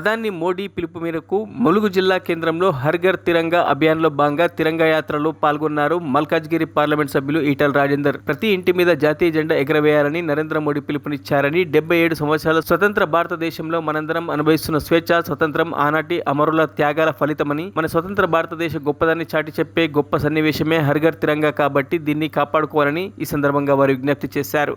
ప్రధాని మోడీ పిలుపు మేరకు ములుగు జిల్లా కేంద్రంలో హర్ఘర్ తిరంగా అభియాన్లో భాగంగా తిరంగా యాత్రలో పాల్గొన్నారు మల్కాజ్గిరి పార్లమెంట్ సభ్యులు ఈటల రాజేందర్. ప్రతి ఇంటి మీద జాతీయ జెండా ఎగరవేయాలని నరేంద్ర మోడీ పిలుపునిచ్చారని డెబ్బై ఏడు సంవత్సరాల స్వతంత్ర భారతదేశంలో మనందరం అనుభవిస్తున్న స్వేచ్ఛ స్వతంత్రం ఆనాటి అమరుల త్యాగాల ఫలితమని మన స్వతంత్ర భారతదేశ గొప్పదాన్ని చాటి చెప్పే గొప్ప సన్నివేశమే హర్ఘర్ తిరంగా కాబట్టి దీన్ని కాపాడుకోవాలని ఈ సందర్భంగా వారు విజ్ఞప్తి చేశారు.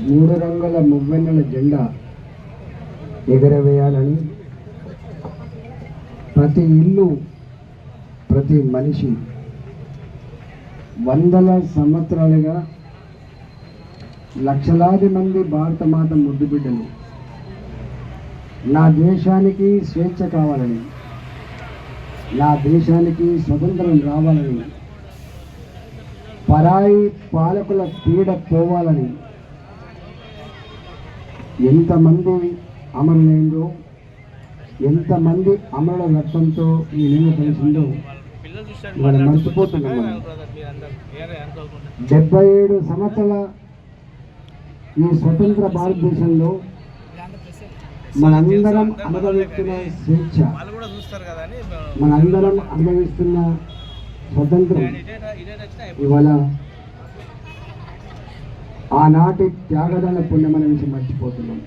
మూడు రంగుల మువ్వెన్నెల జెండా ఎగరవేయాలని ప్రతి ఇల్లు ప్రతి మనిషి వందల సంవత్సరాలుగా లక్షలాది మంది భారత మాత ముద్దు బిడ్డలు. నా దేశానికి స్వేచ్ఛ కావాలని నా దేశానికి స్వతంత్రం రావాలని పరాయి పాలకుల పీడ పోవాలని ఎంతమంది అమరులైందో ఎంతమంది అమరుల లక్ష్యంతో ఈ నేల తెలిసిందో మనం మర్చిపోతున్నాం డెబ్బై ఏడు సంవత్సరాల ఈ స్వతంత్ర భారతదేశంలో మనందరం అనుభవిస్తున్న స్వేచ్ఛ మనందరం అనుభవిస్తున్న స్వతంత్రం. ఇవాళ ఆనాటి త్యాగదాన పుణ్యమని మర్చిపోతున్నాం.